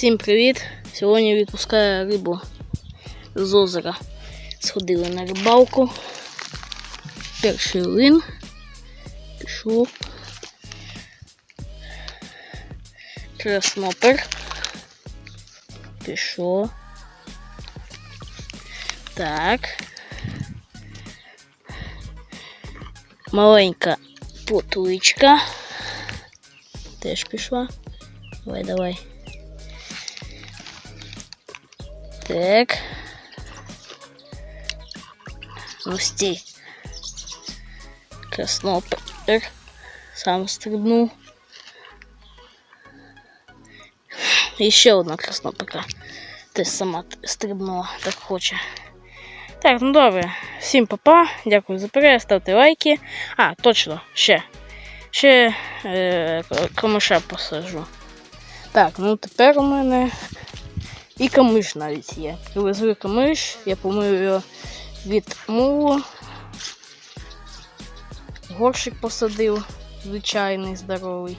Всім привіт! Сьогодні відпускаю рибу з озера. Сходили на рибалку. Перший лин. Пішов. Краснопер. Пішов. Так. Маленька потуличка. Теж пішла. Давай, давай. Так. Ну стій. Краснопер. Сам стрибнув. І ще одна красноперка. Ти сама стрибнула, так хоче. Так, ну добре. Всім папа. Дякую за перегляд, ставте лайки. А, точно, ще. Ще е, камиша посажу. Так, ну тепер у мене і камиш навіть є. Привезли камиш, я помив його від мулу. Горщик посадив, звичайний, здоровий.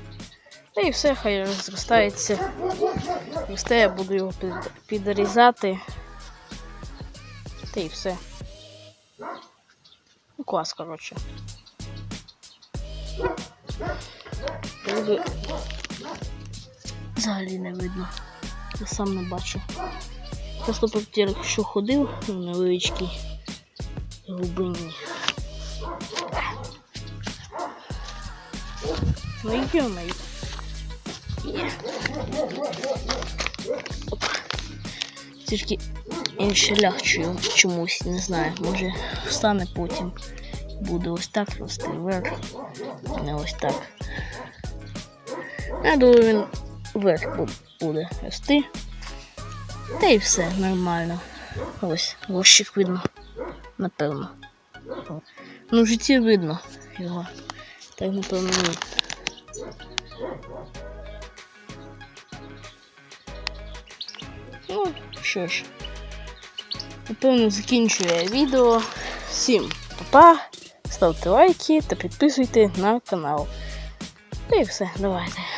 Та і все, хай розростається. Росте, я буду його підрізати. Та і все. Ну, клас, коротше. Риби взагалі не видно. Я сам не бачу. Просто по що ходив ну, невеличкій глибині. Ну. Є. Оп. Тільки інший ляг чомусь, не знаю. Може встане потім. Буде ось так рости вверх. Не ось так. Я думаю, він вверх буде рости. Та й все нормально. Ось, горщик видно. Напевно. Ну, в житті видно його. Так, напевно, ні. Ну, що ж. Напевно, закінчую я відео. Всім па-па, ставте лайки та підписуйте на канал. Та і все, давайте.